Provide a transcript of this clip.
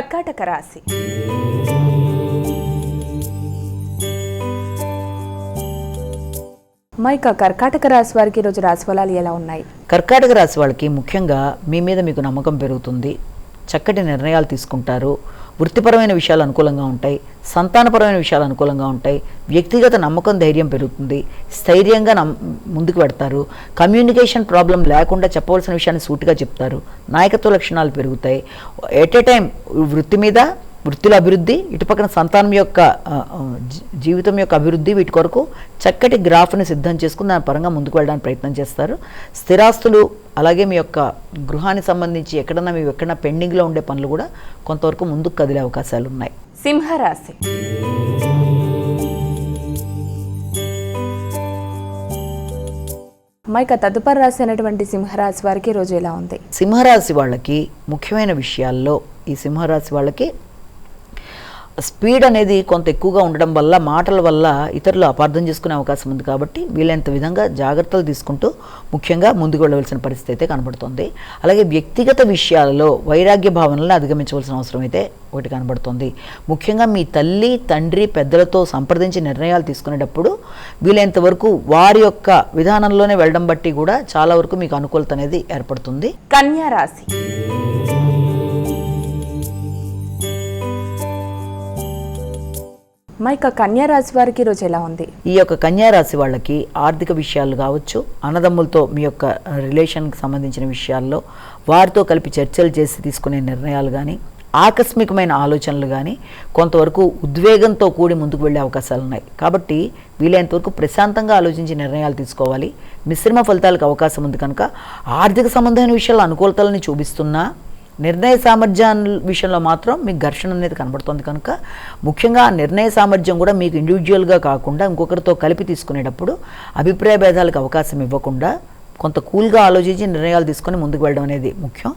కర్కాటక రాశి. మైక కర్కాటక రాశి వారికి ఈరోజు రాశి ఫలాలు ఎలా ఉన్నాయి? కర్కాటక రాశి వాళ్ళకి ముఖ్యంగా మీ మీద మీకు నమ్మకం పెరుగుతుంది. చక్కటి నిర్ణయాలు తీసుకుంటారు. వృత్తిపరమైన విషయాలు అనుకూలంగా ఉంటాయి. సంతానపరమైన విషయాలు అనుకూలంగా ఉంటాయి. వ్యక్తిగత నమ్మకం ధైర్యం పెరుగుతుంది. స్థైర్యంగా నమ్ ముందుకు పెడతారు కమ్యూనికేషన్ ప్రాబ్లం లేకుండా చెప్పవలసిన విషయాన్ని సూటిగా చెప్తారు. నాయకత్వ లక్షణాలు పెరుగుతాయి. ఎట్ ఏ టైం వృత్తి మీద వృత్తుల అభివృద్ధి ఇటుపక్కన సంతానం యొక్క జీవితం యొక్క అభివృద్ధి వీటి కొరకు చక్కటి గ్రాఫ్ని సిద్ధం చేసుకుని దాని పరంగా ముందుకు వెళ్ళడానికి ప్రయత్నం చేస్తారు. స్థిరాస్తులు అలాగే మీ యొక్క గృహానికి సంబంధించి ఎక్కడన్నా మీ ఎక్కడన్నా పెండింగ్లో ఉండే పనులు కూడా కొంతవరకు ముందుకు కదిలే అవకాశాలు ఉన్నాయి సింహరాశి. మైక తదుపరి రాశి అయినటువంటి సింహరాశి వారికి ఈరోజు ఎలా ఉంది? సింహరాశి వాళ్ళకి ముఖ్యమైన విషయాల్లో ఈ సింహరాశి వాళ్ళకి స్పీడ్ అనేది కొంత ఎక్కువగా ఉండడం వల్ల మాటల వల్ల ఇతరులు అపార్థం చేసుకునే అవకాశం ఉంది కాబట్టి వీలైనంత విధంగా జాగ్రత్తలు తీసుకుంటూ ముఖ్యంగా ముందుకు వెళ్ళవలసిన పరిస్థితి అయితే కనబడుతుంది. అలాగే వ్యక్తిగత విషయాలలో వైరాగ్య భావనలను అధిగమించవలసిన అవసరం అయితే ఒకటి కనబడుతుంది. ముఖ్యంగా మీ తల్లి తండ్రి పెద్దలతో సంప్రదించి నిర్ణయాలు తీసుకునేటప్పుడు వీలైనంత వరకు వారి యొక్క విధానంలోనే వెళ్ళడం బట్టి కూడా చాలా వరకు మీకు అనుకూలత అనేది ఏర్పడుతుంది. కన్యా రాశి. మైక యొక్క కన్యారాశి వారికి ఈరోజు ఎలా ఉంది? ఈ యొక్క కన్యారాశి వాళ్ళకి ఆర్థిక విషయాలు కావచ్చు అన్నదమ్ములతో మీ యొక్క రిలేషన్కి సంబంధించిన విషయాల్లో వారితో కలిపి చర్చలు చేసి తీసుకునే నిర్ణయాలు కానీ ఆకస్మికమైన ఆలోచనలు కానీ కొంతవరకు ఉద్వేగంతో కూడి ముందుకు వెళ్ళే అవకాశాలు ఉన్నాయి. కాబట్టి వీలైనంతవరకు ప్రశాంతంగా ఆలోచించి నిర్ణయాలు తీసుకోవాలి. మిశ్రమ ఫలితాలకు అవకాశం ఉంది కనుక ఆర్థిక సంబంధమైన విషయాల అనుకూలతలని చూపిస్తున్నా నిర్ణయ సామర్థ్యం విషయంలో మాత్రం మీకు ఘర్షణ అనేది కనబడుతుంది కనుక ముఖ్యంగా నిర్ణయ సామర్థ్యం కూడా మీకు ఇండివిజువల్గా కాకుండా ఇంకొకరితో కలిపి తీసుకునేటప్పుడు అభిప్రాయ భేదాలకు అవకాశం ఇవ్వకుండా కొంత కూల్గా ఆలోచించి నిర్ణయాలు తీసుకొని ముందుకు వెళ్ళడం అనేది ముఖ్యం.